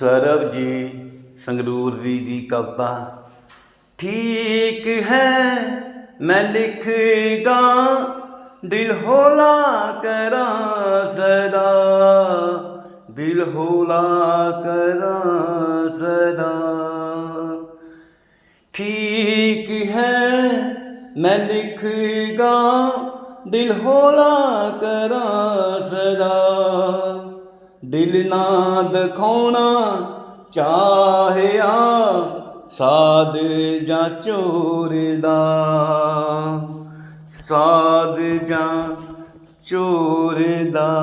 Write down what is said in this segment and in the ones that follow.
ਸਰਬ ਜੀ ਸੰਗਰੂਰ ਜੀ ਦੀ ਕਵਿਤਾ। ਠੀਕ ਹੈ, ਮੈਂ ਲਿਖਗਾ ਦਿਲ ਹੌਲਾ ਕਰਾਂ ਸਦਾ। ਦਿਲ ਹੌਲਾ ਕਰਾਂ ਸਦਾ। ਠੀਕ ਹੈ, ਮੈਂ ਲਿਖਗਾ ਦਿਲ ਹੌਲਾ ਕਰਾਂ ਸਦਾ। ਦਿਲ ਨਾ ਦਿਖਾਉਣਾ ਚਾਹਿਆ, ਸਾਧ ਜਾਂ ਚੋਰ ਦਾ। ਸਾਧ ਜਾਂ ਚੋਰ ਦਾ।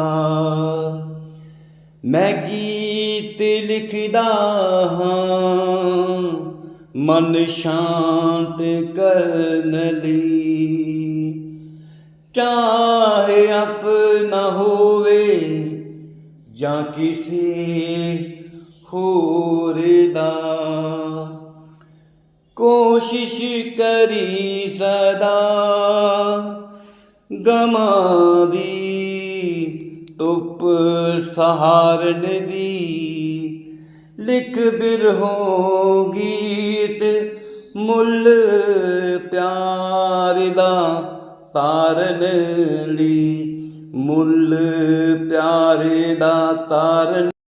ਮੈਂ ਗੀਤ ਲਿਖਦਾ ਹਾਂ, ਮਨ ਸ਼ਾਂਤ ਕਰਨ ਲਈ। ਚਾਹੇ ਆਪਣਾ ਹੋਵੇ ਜਾਂ ਕਿਸੇ ਹੋਰ ਦਾ ਕੋਸ਼ਿਸ਼ ਕਰੀ ਸਦਾ ਗਮਾਂ ਦੀ ਧੁੱਪ ਸਹਾਰਨ ਦੀ ਲਿਖ ਬਿਰਹੋਂ ਗੀਤ ਮੁੱਲ ਪਿਆਰ ਦਾ ਤਾਰਨ ਲਈ। ਮੁੱਲ ਪਿਆਰੇ ਦਾ ਤਾਰਨ